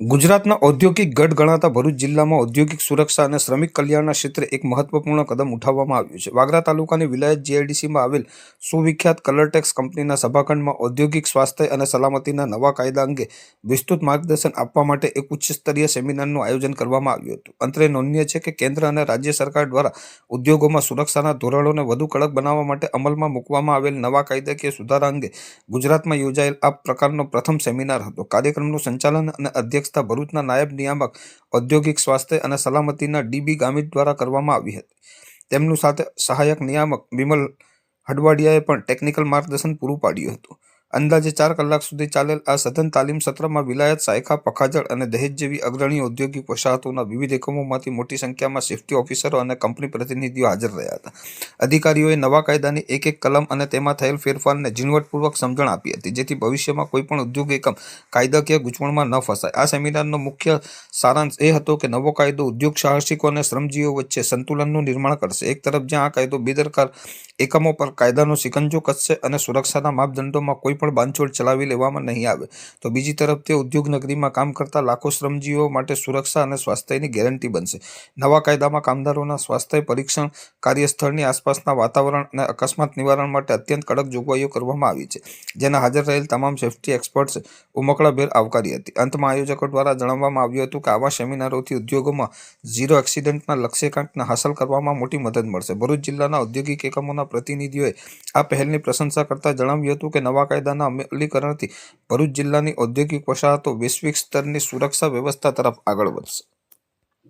ગુજરાતના ઔદ્યોગિક ગઢ ગણાતા ભરૂચ જિલ્લામાં ઔદ્યોગિક સુરક્ષા અને શ્રમિક કલ્યાણના ક્ષેત્રે એક મહત્વપૂર્ણ કદમ ઉઠાવવામાં આવ્યું છે. વાગરા તાલુકાની વિલાયત જીઆઈડીસીમાં આવેલ સુવિખ્યાત કલરટેક્સ કંપનીના સભાખંડમાં ઔદ્યોગિક સ્વાસ્થ્ય અને સલામતીના નવા કાયદા અંગે વિસ્તૃત માર્ગદર્શન આપવા માટે એક ઉચ્ચ સ્તરીય સેમિનારનું આયોજન કરવામાં આવ્યું હતું. અંતરે નોંધનીય છે કે કેન્દ્ર અને રાજ્ય સરકાર દ્વારા ઉદ્યોગોમાં સુરક્ષાના ધોરણોને વધુ કડક બનાવવા માટે અમલમાં મૂકવામાં આવેલ નવા કાયદાકીય સુધારા અંગે ગુજરાતમાં યોજાયેલ આ પ્રકારનો પ્રથમ સેમિનાર હતો. કાર્યક્રમનું સંચાલન અને અધ્યક્ષતા ભરૂચના નાયબ નિયામક, ઔદ્યોગિક સ્વાસ્થ્ય અને સલામતીના ડીબી ગામિત દ્વારા કરવામાં આવી હતી. તેમનું સાથે સહાયક નિયામક વિમલ હડવાડિયાએ પણ ટેકનિકલ માર્ગદર્શન પૂરું પાડ્યું હતું. અંદાજે ચાર કલાક સુધી ચાલેલ આ સઘન તાલીમ સત્રમાં વિલાયત, સાયખા, પખાજળ અને દહેજ જેવી અગ્રણી ઔદ્યોગિક વસાહતોના વિવિધ એકમોમાંથી મોટી સંખ્યામાં સેફ્ટી ઓફિસરો અને કંપની પ્રતિનિધિઓ હાજર રહ્યા હતા. અધિકારીઓએ નવા કાયદાની એક એક કલમ અને તેમાં થયેલ ફેરફારને ઝીણવટપૂર્વક સમજણ આપી હતી, જેથી ભવિષ્યમાં કોઈપણ ઉદ્યોગ એકમ કાયદાકીય ગૂંચવણમાં ન ફસાય. આ સેમિનારનો મુખ્ય સારાંશ એ હતો કે નવો કાયદો ઉદ્યોગ સાહસિકો અને શ્રમજીવીઓ વચ્ચે સંતુલનનું નિર્માણ કરશે. એક તરફ જ્યાં આ કાયદો બેદરકાર એકમો પર કાયદાનો સિકંજો કસશે અને સુરક્ષાના માપદંડોમાં કોઈ પણ બાંધછોડ ચલાવી લેવામાં નહીં આવે. તો બીજી તરફ તે ઉદ્યોગ નગરીમાં કામ કરતા લાખો શ્રમજીવીઓ માટે સુરક્ષા અને સ્વાસ્થ્યની ગેરંટી બનશે. નવા કાયદામાં કામદારોના સ્વાસ્થ્ય પરીક્ષણ કાર્યસ્થળની આસપાસના વાતાવરણ અને અકસ્માત નિવારણ માટે અત્યંત કડક જોગવાઈઓ કરવામાં આવી છે. જેના હાજર રહેલ તમામ સેફ્ટી એક્સપર્ટ્સ ઉમકળાભેર આવકારી હતી. અંતમાં આયોજકો દ્વારા જણાવવામાં આવ્યું હતું કે આવા સેમિનારોથી ઉદ્યોગોમાં ઝીરો એક્સિડન્ટના લક્ષ્યાંકને હાંસલ કરવામાં મોટી મદદ મળશે. ભરૂચ જિલ્લાના ઔદ્યોગિક એકમોના પ્રતિનિધિઓએ આ પહેલની પ્રશંસા કરતા જણાવ્યું હતું કે નવા કાયદાના અમલીકરણથી ભરૂચ જિલ્લાની ઔદ્યોગિક વસાહતો વૈશ્વિક સ્તરની સુરક્ષા વ્યવસ્થા તરફ આગળ વધશે.